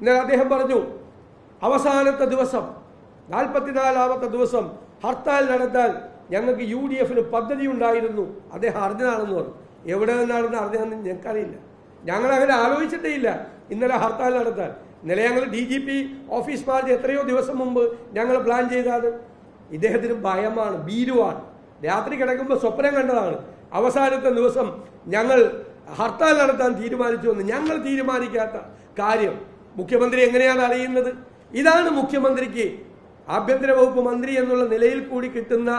ഇന്നലെ അദ്ദേഹം പറഞ്ഞു അവസാനത്തെ ദിവസം നാൽപ്പത്തിനാലാമത്തെ ദിവസം ഹർത്താൽ നടത്താൻ ഞങ്ങൾക്ക് യു ഡി എഫിന് പദ്ധതി ഉണ്ടായിരുന്നു അദ്ദേഹം അറിഞ്ഞതാണെന്ന് പറഞ്ഞു. എവിടെ നിന്നാണെന്ന് അറിഞ്ഞതെന്ന് ഞങ്ങൾക്കറിയില്ല. ഞങ്ങൾ അങ്ങനെ ആലോചിച്ചിട്ടേ ഇല്ല ഇന്നലെ ഹർത്താൽ നടത്താൻ. ഇന്നലെ ഞങ്ങൾ D G P office march എത്രയോ ദിവസം മുമ്പ് ഞങ്ങൾ പ്ലാൻ ചെയ്താണ് ഇദ്ദേഹത്തിന് ഭയമാണ് ഭീരുവാണ്. രാത്രി കിടക്കുമ്പോൾ സ്വപ്നം കണ്ടതാണ്. അവസാനത്തെ ദിവസം ഞങ്ങൾ ഹർത്താൽ നടത്താൻ തീരുമാനിച്ചു എന്ന് ഞങ്ങൾ തീരുമാനിക്കാത്ത കാര്യം മുഖ്യമന്ത്രി എങ്ങനെയാണ് അറിയുന്നത്? ഇതാണ് മുഖ്യമന്ത്രിക്ക് ആഭ്യന്തര വകുപ്പ് മന്ത്രി എന്നുള്ള നിലയിൽ കൂടി കിട്ടുന്ന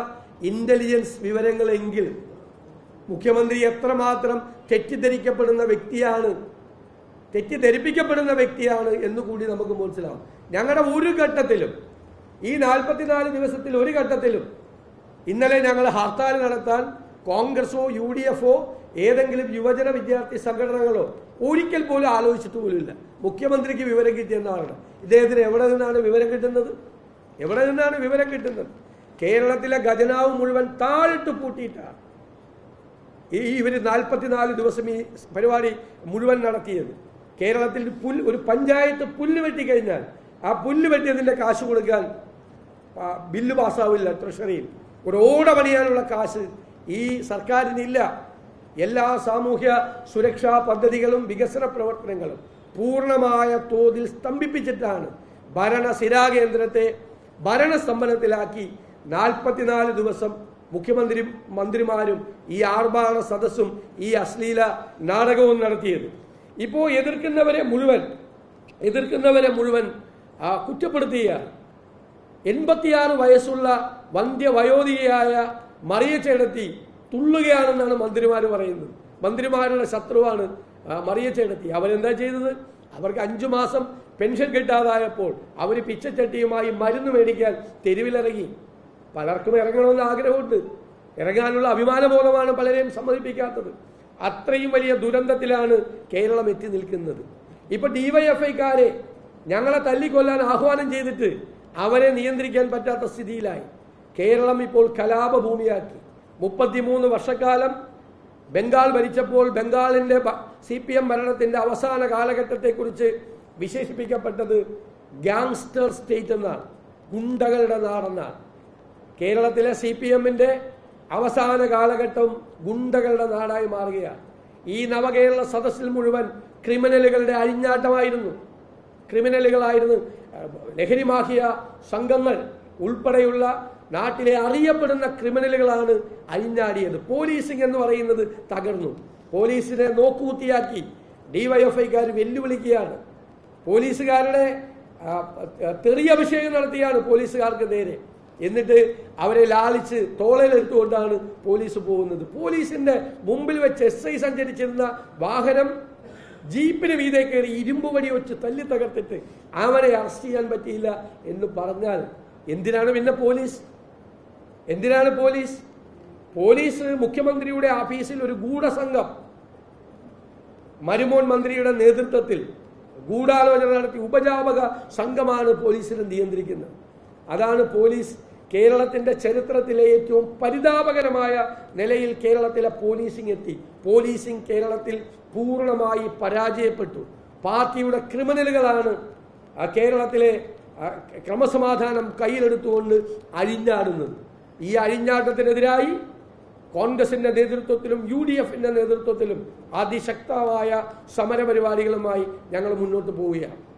ഇന്റലിജൻസ് വിവരങ്ങളെങ്കിൽ മുഖ്യമന്ത്രി എത്രമാത്രം തെറ്റിദ്ധരിക്കപ്പെടുന്ന വ്യക്തിയാണ് തെറ്റിദ്ധരിപ്പിക്കപ്പെടുന്ന വ്യക്തിയാണ് എന്ന് കൂടി നമുക്ക് മനസ്സിലാവും. ഞങ്ങളുടെ ഒരു ഘട്ടത്തിലും ഈ നാൽപ്പത്തിനാല് ദിവസത്തിൽ ഒരു ഘട്ടത്തിലും ഇന്നലെ ഞങ്ങൾ ഹർത്താൽ നടത്താൻ കോൺഗ്രസോ യു ഡി എഫോ ഏതെങ്കിലും യുവജന വിദ്യാർത്ഥി സംഘടനകളോ ഒരിക്കൽ പോലും ആലോചിച്ചിട്ട് പോലുമില്ല. മുഖ്യമന്ത്രിക്ക് വിവരം കിട്ടിയെന്നാണ് ഇദ്ദേഹത്തിന് എവിടെ നിന്നാണ് വിവരം കിട്ടുന്നത്? എവിടെ നിന്നാണ് വിവരം കിട്ടുന്നത്? കേരളത്തിലെ ഖജനാവ് മുഴുവൻ താഴിട്ട് പൂട്ടിയിട്ടാണ് ഈ ഇവർ നാൽപ്പത്തിനാല് ദിവസം ഈ പരിപാടി മുഴുവൻ നടത്തിയത്. കേരളത്തിൽ പുല്ല് ഒരു പഞ്ചായത്ത് പുല്ല് വെട്ടി കഴിഞ്ഞാൽ ആ പുല്ല് വെട്ടിയതിന്റെ കാശ് കൊടുക്കാൻ ബില്ല് പാസ്സാവില്ല ട്രഷറിയിൽ. ഒരു പണിയാനുള്ള കാശ് ഈ സർക്കാരിനില്ല. എല്ലാ സാമൂഹ്യ സുരക്ഷാ പദ്ധതികളും വികസന പ്രവർത്തനങ്ങളും പൂർണമായ തോതിൽ സ്തംഭിപ്പിച്ചിട്ടാണ് ഭരണ സ്ഥിരാകേന്ദ്രത്തെ ഭരണസ്തംഭനത്തിലാക്കി നാൽപ്പത്തിനാല് ദിവസം മുഖ്യമന്ത്രി മന്ത്രിമാരും ഈ ആർഭാട സദസ്സും ഈ അശ്ലീല നാടകവും നടത്തിയത്. ഇപ്പോൾ എതിർക്കുന്നവരെ മുഴുവൻ എതിർക്കുന്നവരെ മുഴുവൻ കുറ്റപ്പെടുത്തിയ എൺപത്തിയാറ് വയസ്സുള്ള വന്ധ്യവയോധികയായ മറിയ ചേടത്തി തുള്ളുകയാണെന്നാണ് മന്ത്രിമാർ പറയുന്നത്. മന്ത്രിമാരുടെ ശത്രുവാണ് മറിയ ചേടത്തി അവരെന്താ ചെയ്തത്? അവർക്ക് അഞ്ചു മാസം പെൻഷൻ കിട്ടാതായപ്പോൾ അവർ പിച്ചച്ചട്ടിയുമായി മരുന്ന് മേടിക്കാൻ തെരുവിലിറങ്ങി. പലർക്കും ഇറങ്ങണമെന്ന് ആഗ്രഹമുണ്ട്. ഇറങ്ങാനുള്ള അഭിമാനബോധമാണ് പലരെയും സമ്മതിപ്പിക്കാത്തത്. അത്രയും വലിയ ദുരന്തത്തിലാണ് കേരളം എത്തി നിൽക്കുന്നത്. ഇപ്പൊ ഡിവൈഎഫ്ഐക്കാരെ ഞങ്ങളെ തല്ലിക്കൊല്ലാൻ ആഹ്വാനം ചെയ്തിട്ട് അവരെ നിയന്ത്രിക്കാൻ പറ്റാത്ത സ്ഥിതിയിലായി. കേരളം ഇപ്പോൾ കലാപഭൂമിയാക്കി. മുപ്പത്തിമൂന്ന് വർഷക്കാലം ബംഗാൾ ഭരിച്ചപ്പോൾ ബംഗാളിന്റെ സി പി എം ഭരണത്തിന്റെ അവസാന കാലഘട്ടത്തെക്കുറിച്ച് വിശേഷിപ്പിക്കപ്പെട്ടത് ഗ്യാങ്സ്റ്റർ സ്റ്റേറ്റ് എന്നാണ് ഗുണ്ടകളുടെ നാടെന്നാണ് കേരളത്തിലെ സി പി എമ്മിന്റെ അവസാന കാലഘട്ടം ഗുണ്ടകളുടെ നാടായി മാറുകയാണ്. ഈ നവകേരള സദസ്സിൽ മുഴുവൻ ക്രിമിനലുകളുടെ അഴിഞ്ഞാട്ടമായിരുന്നു. ക്രിമിനലുകളായിരുന്നു അഹ് ലഹരി മാഫിയ സംഘങ്ങൾ. ഉൾപ്പെടെയുള്ള നാട്ടിലെ അറിയപ്പെടുന്ന ക്രിമിനലുകളാണ് അഴിഞ്ഞാടിയത്. പോലീസിംഗ് എന്ന് പറയുന്നത് തകർന്നു. പോലീസിനെ നോക്കുകുത്തിയാക്കി. ഡിവൈഎഫ്ഐക്കാർ വെല്ലുവിളിക്കുകയാണ്. പോലീസുകാരുടെ തെറിയഭിഷേകം നടത്തിയാണ് പോലീസുകാർക്ക് നേരെ. എന്നിട്ട് അവരെ ലാളിച്ച് തോളയിലെടുത്തുകൊണ്ടാണ് പോലീസ് പോകുന്നത്. പോലീസിന്റെ മുമ്പിൽ വെച്ച് എസ് ഐ സഞ്ചരിച്ചിരുന്ന വാഹനം ജീപ്പിന് വീതേ കയറി ഇരുമ്പ് വടി വെച്ച് തല്ലി തകർത്തിട്ട് അവരെ അറസ്റ്റ് ചെയ്യാൻ പറ്റിയില്ല എന്ന് പറഞ്ഞാൽ എന്തിനാണ് പിന്നെ പോലീസ്? എന്തിനാണ് പോലീസ്? പോലീസ് മുഖ്യമന്ത്രിയുടെ ഓഫീസിൽ ഒരു ഗൂഢസംഘം. മരുമോൻ മന്ത്രിയുടെ നേതൃത്വത്തിൽ ഗൂഢാലോചന നടത്തി ഉപജാപക സംഘമാണ് പോലീസിനെ നിയന്ത്രിക്കുന്നത്. അതാണ് പോലീസ് കേരളത്തിന്റെ ചരിത്രത്തിലെ ഏറ്റവും പരിതാപകരമായ നിലയിൽ കേരളത്തിലെ പോലീസിംഗ് എത്തി. പോലീസിംഗ് കേരളത്തിൽ പൂർണമായി പരാജയപ്പെട്ടു. പാർട്ടിയുടെ ക്രിമിനലുകളാണ് കേരളത്തിലെ ക്രമസമാധാനം കയ്യിലെടുത്തുകൊണ്ട് അഴിഞ്ഞാടുന്നത്. ഈ അഴിഞ്ഞാട്ടത്തിനെതിരായി കോൺഗ്രസിന്റെ നേതൃത്വത്തിലും യു ഡി എഫിന്റെ നേതൃത്വത്തിലും അതിശക്തമായ സമരപരിപാടികളുമായി ഞങ്ങൾ മുന്നോട്ട് പോവുകയാണ്.